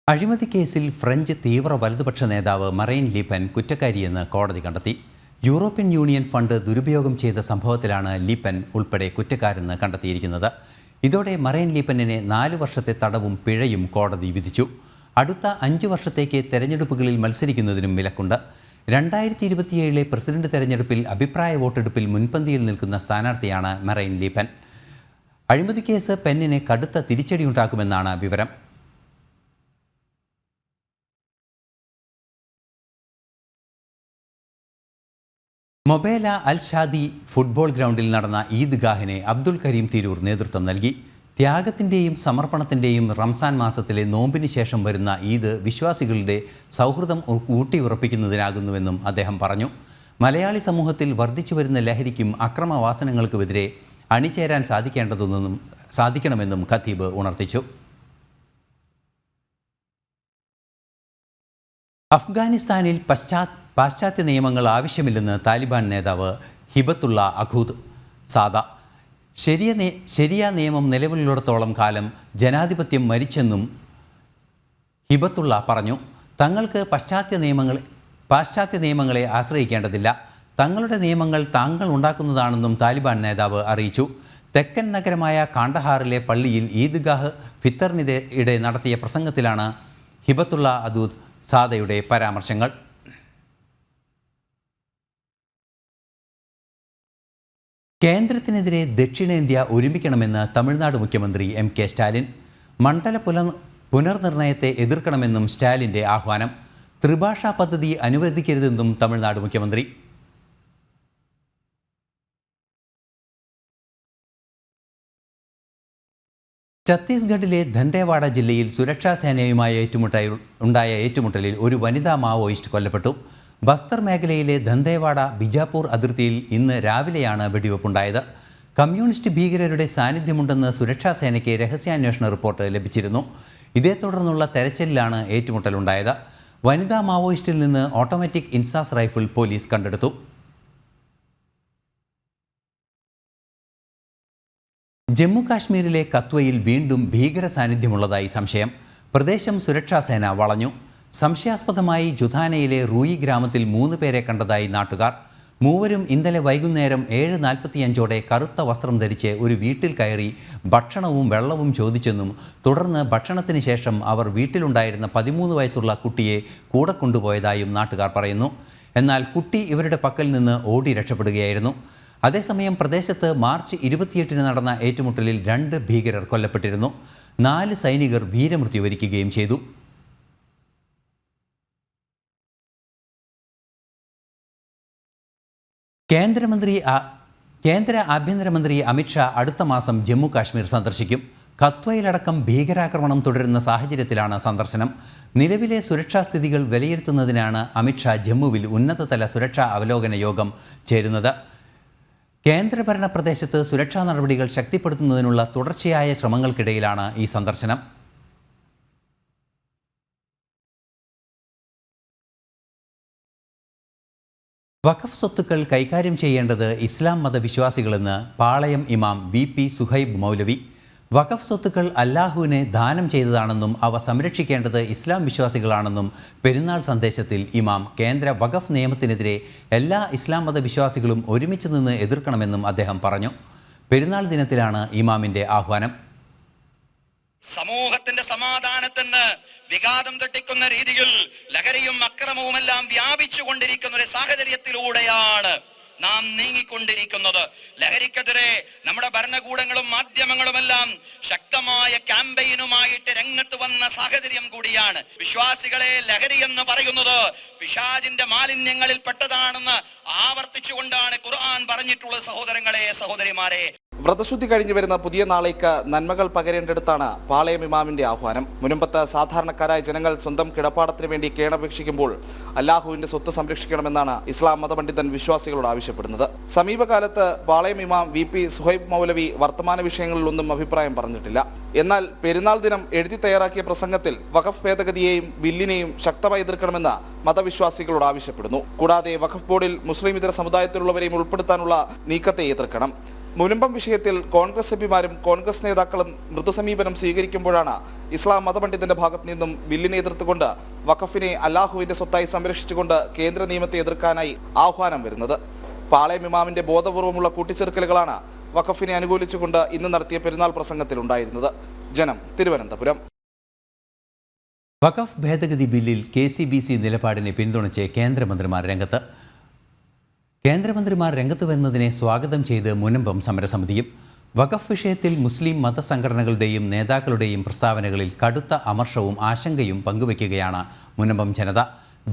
S1: അഴിമതി കേസിൽ ഫ്രഞ്ച് തീവ്ര വലതുപക്ഷ നേതാവ് മറൈൻ ലീപ്പൻ കുറ്റക്കാരിയെന്ന് കോടതി കണ്ടെത്തി. യൂറോപ്യൻ യൂണിയൻ ഫണ്ട് ദുരുപയോഗം ചെയ്ത സംഭവത്തിലാണ് ലീപ്പൻ ഉൾപ്പെടെ കുറ്റക്കാരെന്ന് കണ്ടെത്തിയിരിക്കുന്നത്. ഇതോടെ മറൈൻ ലീപ്പനിനെ നാല് വർഷത്തെ തടവും പിഴയും കോടതി വിധിച്ചു. അടുത്ത അഞ്ച് വർഷത്തേക്ക് തെരഞ്ഞെടുപ്പുകളിൽ മത്സരിക്കുന്നതിനും വിലക്കുണ്ട്. രണ്ടായിരത്തി ഇരുപത്തിയേഴിലെ പ്രസിഡന്റ് തെരഞ്ഞെടുപ്പിൽ അഭിപ്രായ വോട്ടെടുപ്പിൽ മുൻപന്തിയിൽ നിൽക്കുന്ന സ്ഥാനാർത്ഥിയാണ് മറൈൻ ലീപ്പൻ അഴിമതി കേസ് പെന്നിന് കടുത്ത തിരിച്ചടിയുണ്ടാക്കുമെന്നാണ് വിവരം. മൊബേല അൽ ഷാദി ഫുട്ബോൾ ഗ്രൗണ്ടിൽ നടന്ന ഈദ് ഗാഹിനെ അബ്ദുൽ കരീം തിരൂർ നേതൃത്വം നൽകി. ത്യാഗത്തിന്റെയും സമർപ്പണത്തിന്റെയും റംസാൻ മാസത്തിലെ നോമ്പിന് ശേഷം വരുന്ന ഈദ് വിശ്വാസികളുടെ സൗഹൃദം ഊട്ടിയുറപ്പിക്കുന്നതിനാകുന്നുവെന്നും അദ്ദേഹം പറഞ്ഞു. മലയാളി സമൂഹത്തിൽ വർദ്ധിച്ചു വരുന്ന ലഹരിക്കും അക്രമവാസനങ്ങൾക്കുമെതിരെ അണിചേരാൻ സാധിക്കേണ്ടതെന്നും സാധിക്കണമെന്നും ഖത്തീബ് ഉണർത്തിച്ചു. അഫ്ഗാനിസ്ഥാനിൽ പശ്ചാ പാശ്ചാത്യ നിയമങ്ങൾ ആവശ്യമില്ലെന്ന് താലിബാൻ നേതാവ് ഹിബത്തുള്ള അഖൂദ്. സാദ. ശരിയ ശരിയ നിയമം നിലവിലുള്ളിടത്തോളം കാലം ജനാധിപത്യം മരിച്ചെന്നും ഹിബത്തുള്ള പറഞ്ഞു. തങ്ങൾക്ക് പാശ്ചാത്യ നിയമങ്ങൾ പാശ്ചാത്യ നിയമങ്ങളെ ആശ്രയിക്കേണ്ടതില്ല. തങ്ങളുടെ നിയമങ്ങൾ താങ്കൾ ഉണ്ടാക്കുന്നതാണെന്നും താലിബാൻ നേതാവ് അറിയിച്ചു. തെക്കൻ നഗരമായ കാണ്ടഹാറിലെ പള്ളിയിൽ ഈദ്ഗാഹ് ഫിത്തറിനിടെ നടത്തിയ പ്രസംഗത്തിലാണ് ഹിബത്തുള്ള അദൂദ് സാദയുടെ പരാമർശങ്ങൾ. കേന്ദ്രത്തിനെതിരെ ദക്ഷിണേന്ത്യ ഒരുമിക്കണമെന്ന് തമിഴ്നാട് മുഖ്യമന്ത്രി എം കെ സ്റ്റാലിൻ മണ്ഡല പുല പുനർനിർണയത്തെ എതിർക്കണമെന്നും സ്റ്റാലിന്റെ ആഹ്വാനം ത്രിഭാഷാ പദ്ധതി അനുവദിക്കരുതെന്നും തമിഴ്നാട് മുഖ്യമന്ത്രി. ഛത്തീസ്ഗഡിലെ ധൻഡേവാഡ ജില്ലയിൽ സുരക്ഷാ സേനയുമായി ഏറ്റുമുട്ടായി ഉണ്ടായ ഏറ്റുമുട്ടലിൽ ഒരു വനിതാ മാവോയിസ്റ്റ് കൊല്ലപ്പെട്ടു. ബസ്തർ മേഖലയിലെ ദന്തേവാഡ ബിജാപൂർ അതിർത്തിയിൽ ഇന്ന് രാവിലെയാണ് വെടിവെപ്പുണ്ടായത്. കമ്മ്യൂണിസ്റ്റ് ഭീകരരുടെ സാന്നിധ്യമുണ്ടെന്ന് സുരക്ഷാ സേനയ്ക്ക് രഹസ്യാന്വേഷണ റിപ്പോർട്ട് ലഭിച്ചിരുന്നു. ഇതേ തുടർന്നുള്ള തെരച്ചിലിലാണ് ഏറ്റുമുട്ടലുണ്ടായത്. വനിതാ മാവോയിസ്റ്റിൽ നിന്ന് ഓട്ടോമാറ്റിക് ഇൻസാസ് റൈഫിൾ പോലീസ് കണ്ടെടുത്തു. ജമ്മു കാശ്മീരിലെ കത്വയിൽ വീണ്ടും ഭീകര സാന്നിധ്യമുള്ളതായി സംശയം. പ്രദേശം സുരക്ഷാ സേന വളഞ്ഞു. സംശയാസ്പദമായി ജുധാനയിലെ റൂയി ഗ്രാമത്തിൽ മൂന്ന് പേരെ കണ്ടതായി നാട്ടുകാർ. മൂവരും ഇന്നലെ വൈകുന്നേരം ഏഴ് നാൽപ്പത്തിയഞ്ചോടെ കറുത്ത വസ്ത്രം ധരിച്ച് ഒരു വീട്ടിൽ കയറി ഭക്ഷണവും വെള്ളവും ചോദിച്ചെന്നും തുടർന്ന് ഭക്ഷണത്തിന് ശേഷം അവർ വീട്ടിലുണ്ടായിരുന്ന പതിമൂന്ന് വയസ്സുള്ള കുട്ടിയെ കൂടെ കൊണ്ടുപോയതായും നാട്ടുകാർ പറയുന്നു. എന്നാൽ കുട്ടി ഇവരുടെ പക്കൽ നിന്ന് ഓടി രക്ഷപ്പെടുകയായിരുന്നു. അതേസമയം പ്രദേശത്ത് മാർച്ച് ഇരുപത്തിയെട്ടിന് നടന്ന ഏറ്റുമുട്ടലിൽ രണ്ട് ഭീകരർ കൊല്ലപ്പെട്ടിരുന്നു. നാല് സൈനികർ വീരമൃത്യു വരിക്കുകയും ചെയ്തു. കേന്ദ്രമന്ത്രി കേന്ദ്ര ആഭ്യന്തരമന്ത്രി അമിത്ഷാ അടുത്ത മാസം ജമ്മു കാശ്മീർ സന്ദർശിക്കും. കത്വയിലടക്കം ഭീകരാക്രമണം തുടരുന്ന സാഹചര്യത്തിലാണ് സന്ദർശനം. നിലവിലെ സുരക്ഷാ സ്ഥിതികൾ വിലയിരുത്തുന്നതിനാണ് അമിത്ഷാ ജമ്മുവിൽ ഉന്നതതല സുരക്ഷാ അവലോകന യോഗം ചേരുന്നത്. കേന്ദ്രഭരണ പ്രദേശത്ത് സുരക്ഷാ നടപടികൾ ശക്തിപ്പെടുത്തുന്നതിനുള്ള തുടർച്ചയായ ശ്രമങ്ങൾക്കിടയിലാണ് ഈ സന്ദർശനം. വഖഫ് സ്വത്തുക്കൾ കൈകാര്യം ചെയ്യേണ്ടത് ഇസ്ലാം മതവിശ്വാസികളെന്ന് പാളയം ഇമാം വി പി സുഹൈബ് മൗലവി. വഖഫ് സ്വത്തുക്കൾ അല്ലാഹുവിനെ ദാനം ചെയ്തതാണെന്നും അവ സംരക്ഷിക്കേണ്ടത് ഇസ്ലാം വിശ്വാസികളാണെന്നും പെരുന്നാൾ സന്ദേശത്തിൽ ഇമാം കേന്ദ്ര വഖഫ് നിയമത്തിനെതിരെ എല്ലാ ഇസ്ലാം മതവിശ്വാസികളും ഒരുമിച്ച് നിന്ന് എതിർക്കണമെന്നും അദ്ദേഹം പറഞ്ഞു. പെരുന്നാൾ ദിനത്തിലാണ് ഇമാമിന്റെ ആഹ്വാനം.
S8: സമൂഹത്തിന്റെ സമാധാനത്തിന് വിഘാതം തട്ടിക്കുന്ന രീതിയിൽ ലഹരിയും അക്രമവുമെല്ലാം വ്യാപിച്ചു കൊണ്ടിരിക്കുന്ന ഒരു സാഹചര്യത്തിലൂടെയാണ് നാം നീങ്ങിക്കൊണ്ടിരിക്കുന്നത്. ലഹരിക്കെതിരെ നമ്മുടെ ഭരണകൂടങ്ങളും മാധ്യമങ്ങളുമെല്ലാം ശക്തമായ ക്യാമ്പയിനുമായിട്ട് രംഗത്ത് വന്ന സാഹചര്യം കൂടിയാണ്. വിശ്വാസികളെ ലഹരി എന്ന് പറയുന്നത് പിശാജിന്റെ മാലിന്യങ്ങളിൽ പെട്ടതാണെന്ന് ആവർത്തിച്ചുകൊണ്ടാണ് ഖുർആൻ പറഞ്ഞിട്ടുള്ളത് സഹോദരങ്ങളെ സഹോദരിമാരെ.
S9: വ്രതശുദ്ധി കഴിഞ്ഞു വരുന്ന പുതിയ നാളേക്ക് നന്മകൾ പകരേണ്ടടുത്താണ് പാളയം ഇമാമിന്റെ ആഹ്വാനം. മുനമ്പത്ത് സാധാരണക്കാരായ ജനങ്ങൾ സ്വന്തം കിടപ്പാടത്തിന് വേണ്ടി കേണപേക്ഷിക്കുമ്പോൾ അല്ലാഹുവിന്റെ സ്വത്ത് സംരക്ഷിക്കണമെന്നാണ് ഇസ്ലാം മതപണ്ഡിതൻ വിശ്വാസികളോട് ആവശ്യപ്പെടുന്നത്. സമീപകാലത്ത് പാളയം ഇമാം വി പി സുഹൈബ് മൗലവി വർത്തമാന വിഷയങ്ങളിലൊന്നും അഭിപ്രായം പറഞ്ഞിട്ടില്ല. എന്നാൽ പെരുന്നാൾ ദിനം എഴുതി തയ്യാറാക്കിയ പ്രസംഗത്തിൽ വഖഫ് ഭേദഗതിയെയും ബില്ലിനെയും ശക്തമായി എതിർക്കണമെന്ന് മതവിശ്വാസികളോട് ആവശ്യപ്പെടുന്നു. കൂടാതെ വഖഫ് ബോർഡിൽ മുസ്ലിം ഇതര സമുദായത്തിലുള്ളവരെയും ഉൾപ്പെടുത്താനുള്ള നീക്കത്തെ എതിർക്കണം. മുനമ്പം വിഷയത്തിൽ കോൺഗ്രസ് എംപിമാരും കോൺഗ്രസ് നേതാക്കളും മൃദുസമീപനം സ്വീകരിക്കുമ്പോഴാണ് ഇസ്ലാം മതപണ്ഡിതന്റെ ഭാഗത്ത് നിന്നും ബില്ലിനെ എതിർത്തുകൊണ്ട് വഖഫിനെ അല്ലാഹുവിന്റെ സ്വത്തായി സംരക്ഷിച്ചുകൊണ്ട് കേന്ദ്ര നിയമത്തെ എതിർക്കാനായി ആഹ്വാനം വരുന്നത്. പാളയം ഇമാമിന്റെ ബോധപൂർവമുള്ള കൂട്ടിച്ചേർക്കലുകളാണ് വഖഫിനെ അനുകൂലിച്ചുകൊണ്ട് ഇന്ന് നടത്തിയ പെരുന്നാൾ പ്രസംഗത്തിൽ ഉണ്ടായിരുന്നത്. ജനം തിരുവനന്തപുരം.
S1: വഖഫ് ഭേദഗതി ബില്ലിൽ കെ സി ബി സി നിലപാടിനെ പിന്തുണച്ച് കേന്ദ്രമന്ത്രിമാർ രംഗത്ത് കേന്ദ്രമന്ത്രിമാർ രംഗത്ത് വരുന്നതിനെ സ്വാഗതം ചെയ്ത് മുനമ്പം സമരസമിതിയും വഖഫ് വിഷയത്തിൽ മുസ്ലിം മതസംഘടനകളുടെയും നേതാക്കളുടെയും പ്രസ്താവനകളിൽ കടുത്ത അമർഷവും ആശങ്കയും പങ്കുവയ്ക്കുകയാണ് മുനമ്പം ജനത.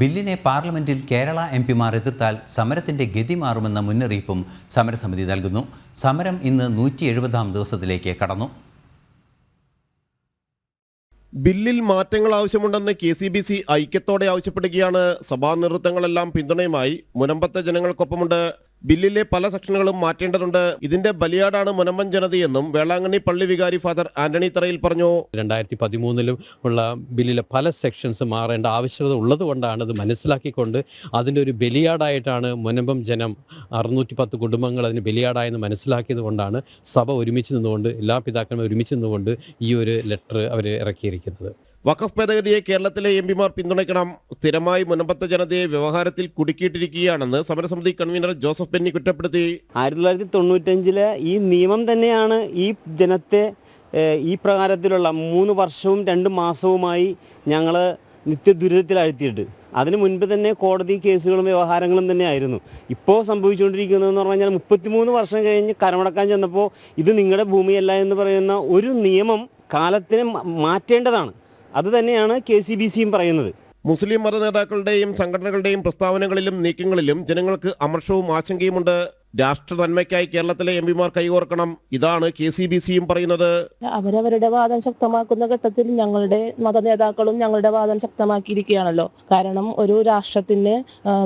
S1: ബില്ലിനെ പാർലമെന്റിൽ കേരള എം പിമാർ എതിർത്താൽ സമരത്തിന്റെ ഗതി മാറുമെന്ന മുന്നറിയിപ്പും സമരസമിതി നൽകുന്നു. സമരം ഇന്ന് നൂറ്റി എഴുപതാം ദിവസത്തിലേക്ക് കടന്നു.
S10: ബില്ലിൽ മാറ്റങ്ങൾ ആവശ്യമുണ്ടെന്ന് കെ സി ബി സി ഐക്യത്തോടെ ആവശ്യപ്പെടുകയാണ്. സഭാ നേതൃത്വങ്ങളെല്ലാം പിന്തുണയുമായി. മുനമ്പത്തെ ജനങ്ങൾക്കൊപ്പമുണ്ട് ബില്ലിലെ പല സെക്ഷനുകളും മാറ്റേണ്ടതുണ്ട്. ഇതിന്റെ ബലിയാടാണ് മുനമ്പൻ ജനതയെന്നും വേളാങ്കണ്ണി പള്ളി വികാരി ഫാദർ ആന്റണി തറയിൽ പറഞ്ഞു.
S11: രണ്ടായിരത്തി പതിമൂന്നിലും ഉള്ള ബില്ലിലെ പല സെക്ഷൻസ് മാറേണ്ട ആവശ്യകത ഉള്ളത് കൊണ്ടാണ് അത് മനസ്സിലാക്കിക്കൊണ്ട് അതിന്റെ ഒരു ബലിയാടായിട്ടാണ് മുനമ്പം ജനം അറുന്നൂറ്റി പത്ത് കുടുംബങ്ങൾ അതിന് ബലിയാടായെന്ന് മനസ്സിലാക്കിയത് കൊണ്ടാണ് സഭ ഒരുമിച്ച് നിന്നുകൊണ്ട് എല്ലാ പിതാക്കന്മാരും ഒരുമിച്ച് നിന്നുകൊണ്ട് ഈ ഒരു ലെറ്റർ അവർ ഇറക്കിയിരിക്കുന്നത്.
S10: വഖഫ് ഭേദഗതിയെ കേരളത്തിലെ എം പിമാർ പിന്തുണയ്ക്കണം. സ്ഥിരമായി മുനമ്പത്ത ജനതയെ വ്യവഹാരത്തിൽ കുടുക്കിയിട്ടിരിക്കുകയാണെന്ന് സമരസമിതി കൺവീനർ ജോസഫ് ബെന്നി കുറ്റപ്പെടുത്തി.
S12: ആയിരത്തി തൊള്ളായിരത്തി തൊണ്ണൂറ്റഞ്ചിലെ ഈ നിയമം തന്നെയാണ് ഈ ജനത്തെ ഈ പ്രകാരത്തിലുള്ള മൂന്ന് വർഷവും രണ്ട് മാസവുമായി ഞങ്ങൾ നിത്യദുരിതത്തിലാഴ്ത്തിയിട്ട് അതിനു മുൻപ് തന്നെ കോടതി കേസുകളും വ്യവഹാരങ്ങളും തന്നെയായിരുന്നു. ഇപ്പോൾ സംഭവിച്ചുകൊണ്ടിരിക്കുന്നതെന്ന് പറഞ്ഞു കഴിഞ്ഞാൽ മുപ്പത്തിമൂന്ന് വർഷം കഴിഞ്ഞ് കരമടക്കാൻ ചെന്നപ്പോൾ ഇത് നിങ്ങളുടെ ഭൂമിയല്ല എന്ന് പറയുന്ന ഒരു നിയമം കാലത്തിന് മാറ്റേണ്ടതാണ്. അത് തന്നെയാണ് കെ സി ബി സിയും പറയുന്നത്.
S10: മുസ്ലിം മത നേതാക്കളുടെയും സംഘടനകളുടെയും പ്രസ്താവനകളിലും നീക്കങ്ങളിലും ജനങ്ങൾക്ക് അമർഷവും ആശങ്കയുമുണ്ട്. രാഷ്ട്ര നന്മയ്ക്കായി കേരളത്തിലെ എം പിമാർ കൈകോർക്കണം. ഇതാണ് കെ സി ബി സിയും പറയുന്നത്.
S13: അവരവരുടെ വാദം ശക്തമാക്കുന്ന ഘട്ടത്തിൽ ഞങ്ങളുടെ മത നേതാക്കളും ഞങ്ങളുടെ വാദം ശക്തമാക്കിയിരിക്കുകയാണല്ലോ. കാരണം ഒരു രാഷ്ട്രത്തിന്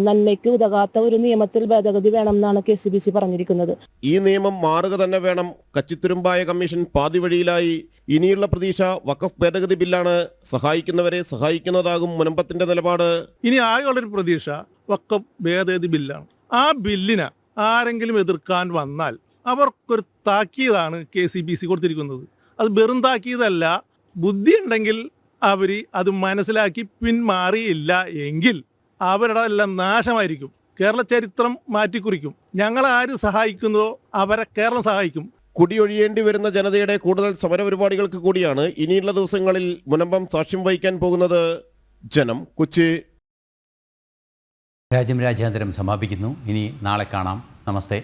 S13: നന്മയ്ക്ക് ഉതകാത്ത ഒരു നിയമത്തിൽ ഭേദഗതി വേണം എന്നാണ് കെ സി ബി സി പറഞ്ഞിരിക്കുന്നത്.
S10: ഈ നിയമം മാറുക തന്നെ വേണം. കച്ചിത്തുരുമ്പായ കമ്മീഷൻ പാതി വഴിയിലായി. ഇനിയുള്ള പ്രതീക്ഷ വഖഫ് ഭേദഗതി ബില്ലാണ്. സഹായിക്കുന്നവരെ സഹായിക്കുന്നതാകും മുനമ്പത്തിന്റെ നിലപാട്.
S14: ഇനി ആകെയുള്ളൊരു പ്രതീക്ഷ വഖഫ് ഭേദഗതി ബില്ലാണ്. ആ ബില്ലിനെ ആരെങ്കിലും എതിർക്കാൻ വന്നാൽ അവർക്കൊരു താക്കീതാണ് കെ സി ബി സി കൊടുത്തിരിക്കുന്നത്. അത് വെറും താക്കീതല്ല. ബുദ്ധി ഉണ്ടെങ്കിൽ അവർ അത് മനസ്സിലാക്കി പിന്മാറിയില്ല എങ്കിൽ അവരുടെ എല്ലാം നാശമായിരിക്കും. കേരള ചരിത്രം മാറ്റിക്കുറിക്കും. ഞങ്ങൾ ആര് സഹായിക്കുന്നതോ അവരെ കേരളം സഹായിക്കും.
S10: കുടിയൊഴിയേണ്ടി വരുന്ന ജനതയുടെ കൂടുതൽ സമരപരിപാടികൾക്ക് കൂടിയാണ് ഇനിയുള്ള ദിവസങ്ങളിൽ മുനമ്പം സാക്ഷ്യം വഹിക്കാൻ പോകുന്നത് ജനം. കൊച്ചി.
S1: രാജ്യം രാജ്യാന്തരം സമാപിക്കുന്നു. ഇനി നാളെ കാണാം. നമസ്തേ.